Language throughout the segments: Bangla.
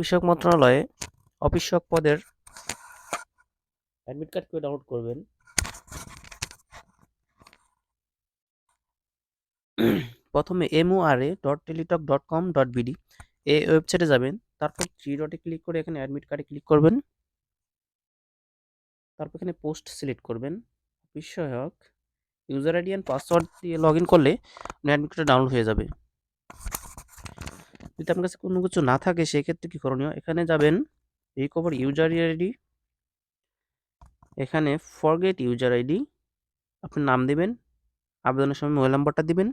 বিষয়ক মন্ত্রণালয়ে অফিস সহক পদের অ্যাডমিট কার্ড করে ডাউনলোড করবেন। প্রথমে M O R A dot Teletalk dot com dot BD এই ওয়েবসাইটে যাবেন, তারপর থ্রি ডটে ক্লিক করে এখানে অ্যাডমিট কার্ডে ক্লিক করবেন। তারপর এখানে পোস্ট সিলেক্ট করবেন। সহায়ক ইউজার আইডি অ্যান্ড পাসওয়ার্ড দিয়ে লগ ইন করলে অ্যাডমিট কার্ডটা ডাউনলোড হয়ে যাবে। যদি আপনার কাছে কোনো কিছু না থাকে, সেক্ষেত্রে কী করণীয়? এখানে যাবেন রিকভার ইউজার আইডি এখানে ফরগেট ইউজার আইডি আপনি নাম দিবেন, আবেদনের সময় মোবাইল নাম্বারটা দিবেন,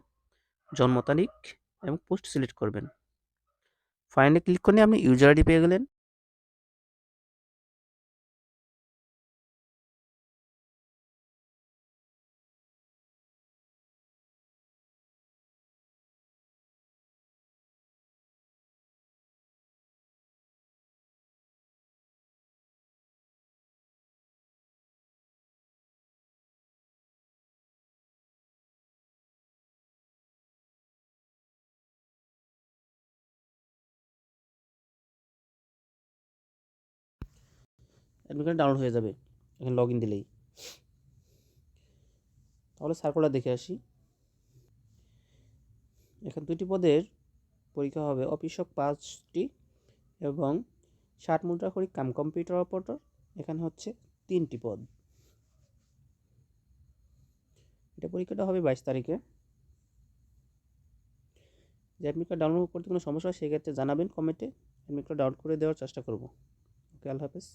জন্ম তারিখ এবং পোস্ট সিলেক্ট করবেন। ফাইনে ক্লিক করে আপনি ইউজার আইডি পেয়ে গেলেন। অ্যাডমিট ডাউনলোড হয়ে যাবে, এখানে লগ ইন দিলেই। তাহলে সার্কুলার দেখে আসি। এখানে দুটি পদের পরীক্ষা হবে অফিসক পাঁচটি এবং ষাট মুদ্রা করি কাম কম্পিউটার অপারেটর এখানে হচ্ছে তিনটি পদ। এটা পরীক্ষাটা হবে বাইশ তারিখে। যে অ্যাডমিট কার্ড ডাউনলোড করতে কোনো সমস্যা হয়, সেক্ষেত্রে জানাবেন কমেন্টে অ্যাডমিট কার্ড ডাউনলোড করে দেওয়ার চেষ্টা করব। ওকে, আল্লাহ হাফেজ।